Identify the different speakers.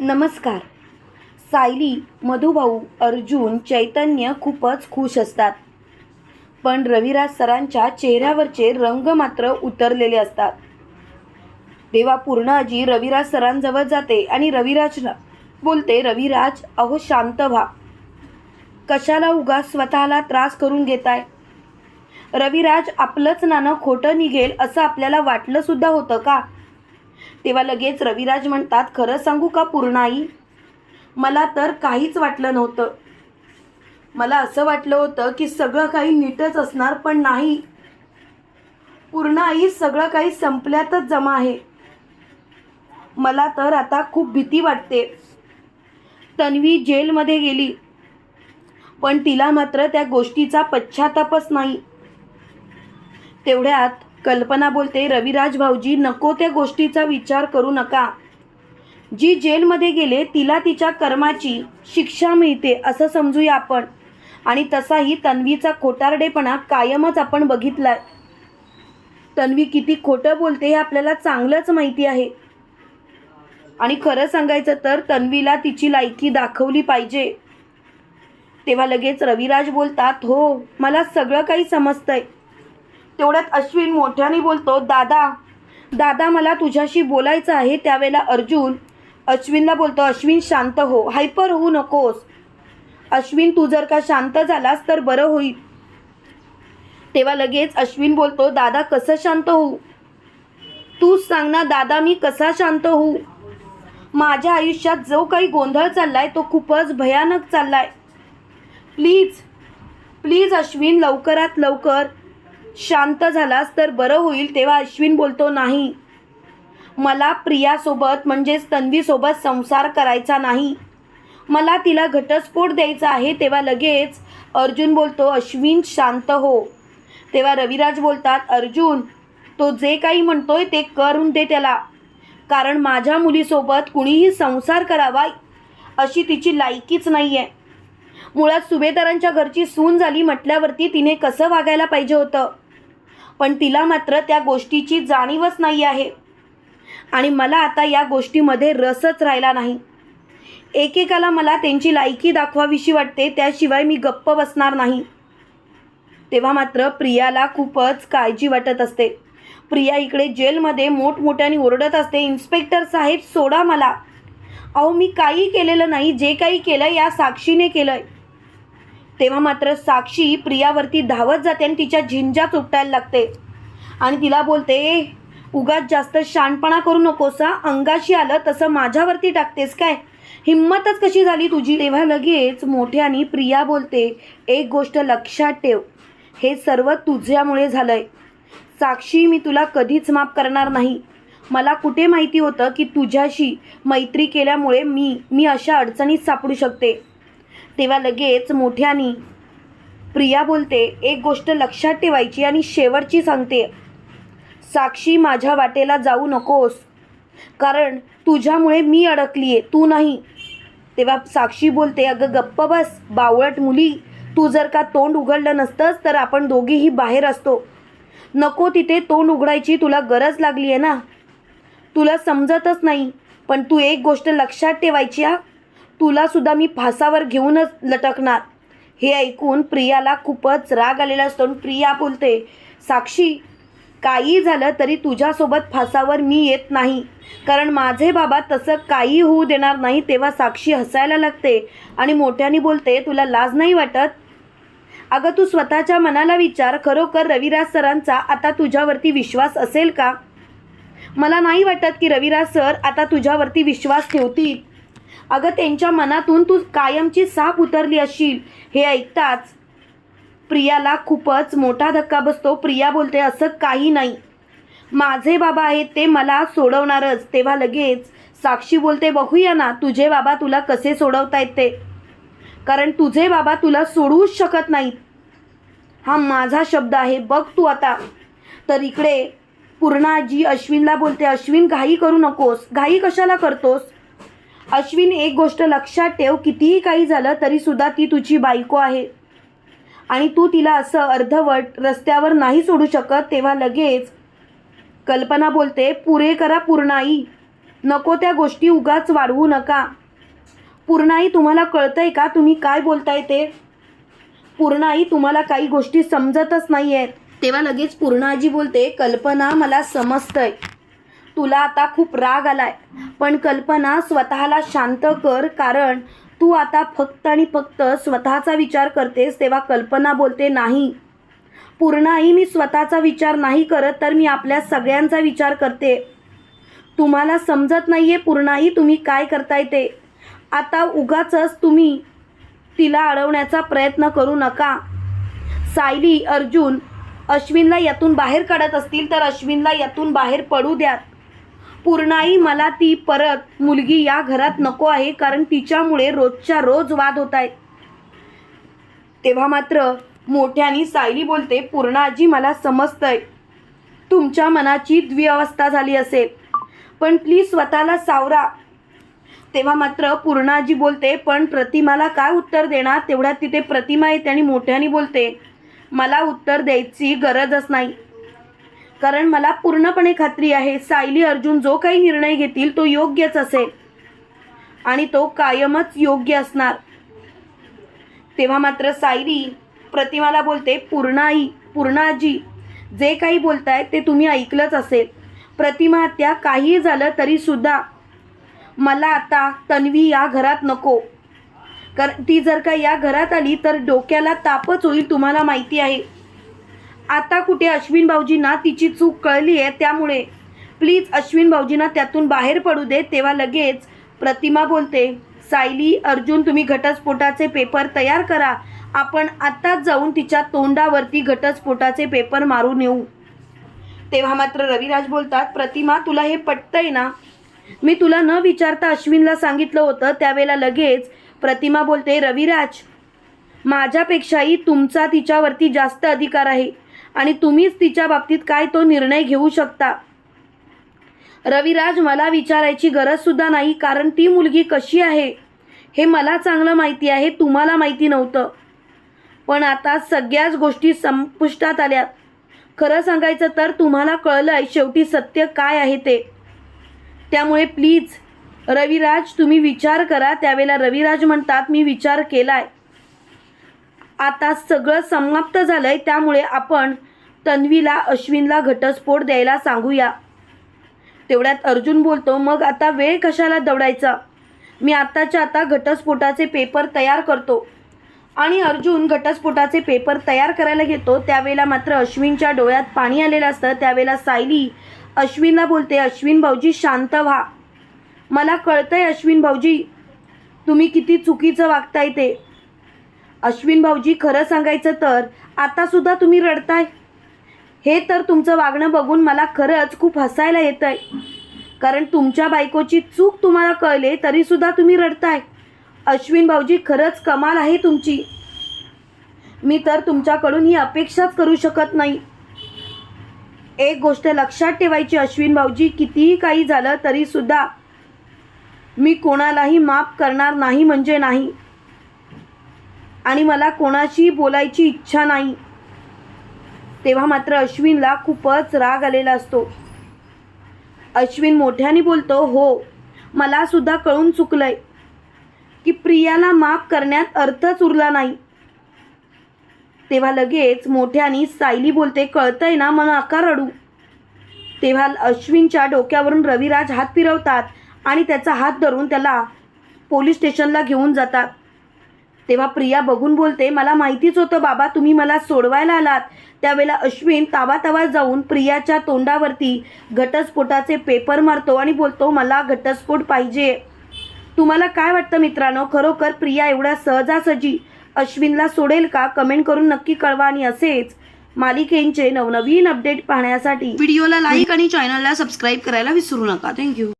Speaker 1: नमस्कार. सायली मधुभाऊ अर्जुन चैतन्य खूपच खुश असतात. पण रविराज सरांच्या चेहऱ्यावरचे रंग मात्र उतरलेले असतात. तेव्हा पूर्णाजी रविराज सरांजवळ जाते आणि रविराजला बोलते रविराज अहो शांत व्हा. कशाला उगा स्वतःला त्रास करून घेताय? रविराज आपलंच नाणं खोटं निघेल असं आपल्याला वाटलं सुद्धा होतं का? तेव्हा लगेच रविराज म्हणतात खरं सांगू का पूर्णाई? मला तर काहीच वाटलं नव्हतं. मला असं वाटलं होतं की सगळं काही नीटच असणार पण नाही. पूर्णाई सगळं काही संपल्यातच जमा आहे. मला तर आता खूप भीती वाटते. तन्वी जेलमध्ये गेली. पण तिला मात्र त्या गोष्टीचा पश्चातापच नाही. तेवढ्यात कल्पना बोलते रविराज भाऊजी नको त्या गोष्टीचा विचार करू नका. जी जेलमध्ये गेले तिला तिच्या कर्माची शिक्षा मिळते असं समजूया आपण. आणि तसाही तन्वीचा खोटारडेपणा कायमच आपण बघितलाय. तन्वी किती खोटं बोलते हे आपल्याला चांगलंच माहिती आहे. आणि खरं सांगायचं तर तन्वीला तिची लायकी दाखवली पाहिजे. तेव्हा लगेच रविराज बोलतात हो मला सगळं काही समजतंय. तेवढ्यात अश्विन मोठ्याने बोलतो दादा दादा मला तुझ्याशी बोलायचं आहे त्यावेळेला अर्जुन. अश्विनला बोलतो अश्विन शांत हो हायपर होऊ नकोस. अश्विन तू जर का शांत झालास तर बरं होईल. तेव्हा लगेच अश्विन बोलतो दादा कसं शांत होऊ? तूच सांग ना दादा मी कसा शांत होऊ? माझ्या आयुष्यात जो काही गोंधळ चाललाय तो खूपच भयानक चाललाय. प्लीज प्लीज अश्विन लवकरात लवकर शांत झालास तर बरं होईल तेव्हा अश्विन बोलतो नाही. मला प्रियासोबत म्हणजेच तन्वीसोबत संसार करायचा नाही. मला तिला घटस्फोट द्यायचा आहे तेव्हा लगेच अर्जुन बोलतो अश्विन शांत हो. तेव्हा रविराज बोलतात अर्जुन तो जे काही म्हणतोय ते करून दे त्याला. कारण माझ्या मुलीसोबत कुणीही संसार करावा अशी तिची लायकीच नाही आहे मुळात सुभेदारांच्या घरची सून झाली म्हटल्यावरती तिने कसं वागायला पाहिजे होतं? पण तिला मात्र त्या गोष्टीची जाणीवच नाही आहे. आणि मला आता या गोष्टीमध्ये रसच राहिला नाही. एकेकाला मला त्यांची लायकी दाखवावीशी वाटते त्याशिवाय मी गप्प बसणार नाही. तेव्हा मात्र प्रियाला खूपच काळजी वाटत असते. प्रिया इकडे जेलमध्ये मोठमोठ्याने ओरडत असते इन्स्पेक्टर साहेब सोडा मला. अहो मी काही केलेलं नाही. जे काही केलं या साक्षीने केलंय. तेव्हा मात्र साक्षी प्रियावरती धावत जाते आणि तिच्या झिंजा चुपटायला लागते. आणि तिला बोलते उगाच जास्त शानपणा करू नकोस अंगाशी आलं तसं माझ्यावरती टाकतेस काय? हिंमतच कशी झाली तुझी? तेव्हा लगेच मोठ्याने प्रिया बोलते एक गोष्ट लक्षात ठेव. हे सर्व तुझ्यामुळे झालंय. साक्षी मी तुला कधीच माफ करणार नाही. मला कुठे माहिती होतं की तुझ्याशी मैत्री केल्यामुळे मी मी अशा अडचणीत सापडू शकते? तेव्हा लगेच मोठ्यानी प्रिया बोलते एक गोष्ट लक्षात ठेवायची आणि शेवटची सांगते. साक्षी माझ्या वाटेला जाऊ नकोस. कारण तुझ्यामुळे मी अडकली आहे तू नाही. तेव्हा साक्षी बोलते अगं गप्प बस बावळट मुली. तू जर का तोंड उघडलं नसतंस तर आपण दोघीही बाहेर असतो. नको तिथे तोंड उघडायची तुला गरज लागली आहे ना? तुला समजतच नाही. पण तू एक गोष्ट लक्षात ठेवायची हा? तुलासुद्धा मी फासावर घेऊनच लटकणार. हे ऐकून प्रियाला खूपच राग आलेला असतो आणि प्रिया बोलते साक्षी काही झालं तरी तुझ्यासोबत फासावर मी येत नाही. कारण माझे बाबा तसं काही होऊ देणार नाही तेव्हा साक्षी हसायला लागते आणि मोठ्याने बोलते तुला लाज नाही वाटत? अगं तू स्वतःच्या मनाला विचार. खरोखर रविराज सरांचा आता तुझ्यावरती विश्वास असेल का? मला नाही वाटत की रविराज सर आता तुझ्यावरती विश्वास ठेवतील. अगं त्यांच्या मनातून तू कायमची साप उतरली असशील हे ऐकताच प्रियाला खूपच मोठा धक्का बसतो. प्रिया बोलते असं काही नाही. माझे बाबा आहेत ते मला सोडवणारच. तेव्हा लगेच साक्षी बोलते बघूया ना तुझे बाबा तुला कसे सोडवता येते कारण तुझे बाबा तुला सोडवूच शकत नाहीत. हा माझा शब्द आहे बघ तू आता. तर इकडे पूर्णाजी अश्विनला बोलते अश्विन घाई करू नकोस. घाई कशाला करतोस? अश्विन एक गोष्ट लक्षात ठेव कितीही काही झालं तरी सुद्धा ती तुझी बायको आहे. आणि तू तिला असं अर्धवट रस्त्यावर नाही सोडू शकत तेव्हा लगेच कल्पना बोलते पुरे करा पूर्णाई. नको त्या गोष्टी उगाच वाढवू नका. पूर्णाई तुम्हाला कळतंय का? तुम्ही काय बोलताय ते? पूर्णाई तुम्हाला काही गोष्टी समजतच नाही आहेत तेव्हा लगेच पूर्णाजी बोलते कल्पना मला समजतंय. तुला आता खूप राग आलाय. पण कल्पना स्वतःला शांत कर कारण तू आता फक्त आणि फक्त स्वतःचा विचार करतेस तेव्हा कल्पना बोलते नाही. पूर्णाही मी स्वतःचा विचार नाही करत तर मी आपल्या सगळ्यांचा विचार करते. तुम्हाला समजत नाही आहे पूर्णाही तुम्ही काय करताय ते. आता उगाचच तुम्ही तिला अडवण्याचा प्रयत्न करू नका. सायली अर्जुन अश्विनला यातून बाहेर काढत असतील तर अश्विनला यातून बाहेर पडू द्यात. पूर्णाई मला ती परत. मुलगी या घरात नको आहे कारण तिच्यामुळे रोजच्या रोज वाद होत आहेत. तेव्हा मात्र मोठ्यानी सायली बोलते पूर्णाजी मला समजतंय. तुमच्या मनाची द्विअवस्था झाली असेल पण प्लीज स्वतःला सावरा. तेव्हा मात्र पूर्णाजी बोलते पण प्रतिमाला काय उत्तर देणार? तेवढ्यात तिथे प्रतिमा येते आणि मोठ्याने बोलते मला उत्तर द्यायची गरजच नाही. कारण मला पूर्णपणे खात्री आहे सायली अर्जुन जो काही निर्णय घेतील तो योग्यच असेल. आणि तो कायमच योग्य असणार. तेव्हा मात्र सायली प्रतिमाला बोलते पूर्णाई पूर्णाजी जे काही बोलताय ते तुम्ही ऐकलंच असेल. प्रतिमा त्या काही झालं तरी सुद्धा मला आता तन्वी या घरात नको. कारण ती जर का या घरात आली तर डोक्याला तापच होईल तुम्हाला माहिती आहे. आता कुठे अश्विन भाऊजींना तिची चूक कळली आहे त्यामुळे. प्लीज अश्विन भाऊजींना त्यातून बाहेर पडू दे तेव्हा लगेच प्रतिमा बोलते सायली अर्जुन तुम्ही घटस्फोटाचे पेपर तयार करा. आपण आत्ताच जाऊन तिच्या तोंडावरती घटस्फोटाचे पेपर मारून येऊ. तेव्हा मात्र रविराज बोलतात प्रतिमा तुला हे पटतंय ना? मी तुला न विचारता अश्विनला सांगितलं होतं त्यावेळेला लगेच प्रतिमा बोलते रविराज माझ्यापेक्षाही तुमचा तिच्यावरती जास्त अधिकार आहे आणि तुम्हीच तिच्या बाबतीत काय तो निर्णय घेऊ शकता? रविराज मला विचारायची गरजसुद्धा नाही कारण ती मुलगी कशी आहे? हे मला चांगलं माहिती आहे तुम्हाला माहिती नव्हतं. पण आता सगळ्याच गोष्टी संपुष्टात आल्यात खरं सांगायचं तर तुम्हाला कळलं आहे शेवटी सत्य काय आहे ते. त्यामुळे प्लीज रविराज तुम्ही विचार करा. त्यावेळेला रविराज म्हणतात मी विचार केलाय. आता सगळं समाप्त झालंय त्यामुळे आपण तन्वीला अश्विनला घटस्फोट द्यायला सांगूया. तेवढ्यात अर्जुन बोलतो मग आता वेळ कशाला दौडायचा? मी आत्ताच्या आता घटस्फोटाचे पेपर तयार करतो. आणि अर्जुन घटस्फोटाचे पेपर तयार करायला घेतो. त्यावेळेला मात्र अश्विनच्या डोळ्यात पाणी आलेलं असतं. त्यावेळेला सायली अश्विनला बोलते अश्विन भाऊजी शांत व्हा. मला कळतंय अश्विन भाऊजी तुम्ही किती चुकीचं वागताय ते. अश्विन भाऊजी खरं सांगायचं तर आतासुद्धा तुम्ही रडताय. हे तर तुमचं वागणं बघून मला खरंच खूप हसायला येतं आहे कारण तुमच्या बायकोची चूक तुम्हाला कळले तरीसुद्धा तुम्ही रडताय. अश्विन भाऊजी खरंच कमाल आहे तुमची. मी तर तुमच्याकडून ही अपेक्षाच करू शकत नाही. एक गोष्ट लक्षात ठेवायची अश्विन भाऊजी कितीही काही झालं तरीसुद्धा मी कोणालाही माफ करणार नाही म्हणजे नाही. आणि मला कोणाशी बोलायची इच्छा नाही. तेव्हा मात्र अश्विनला खूपच राग आलेला असतो. अश्विन मोठ्याने बोलतो हो मला सुद्धा कळून चुकलंय की प्रियाला माफ करण्यात अर्थच उरला नाही. तेव्हा लगेच मोठ्याने सायली बोलते कळतंय ना मग आकार रडू. तेव्हा अश्विनच्या डोक्यावरून रविराज हात फिरवतात. आणि त्याचा हात धरून त्याला पोलीस स्टेशनला घेऊन जातात. तेव्हा प्रिया बघून बोलते मला माहितीच होतं बाबा तुम्ही मला सोडवायला आलात. त्यावेळेला अश्विन तावातवा जाऊन प्रियाच्या तोंडावरती घटस्फोटाचे पेपर मारतो आणि बोलतो मला घटस्फोट पाहिजे. तुम्हाला काय वाटतं मित्रांनो? खरोखर प्रिया एवढ्या सहजासहजी अश्विनला सोडेल का? कमेंट करून नक्की कळवा आणि असेच मालिकेंचे नवनवीन अपडेट पाहण्यासाठी व्हिडिओला लाईक आणि चॅनलला सबस्क्राईब करायला विसरू नका. थँक्यू.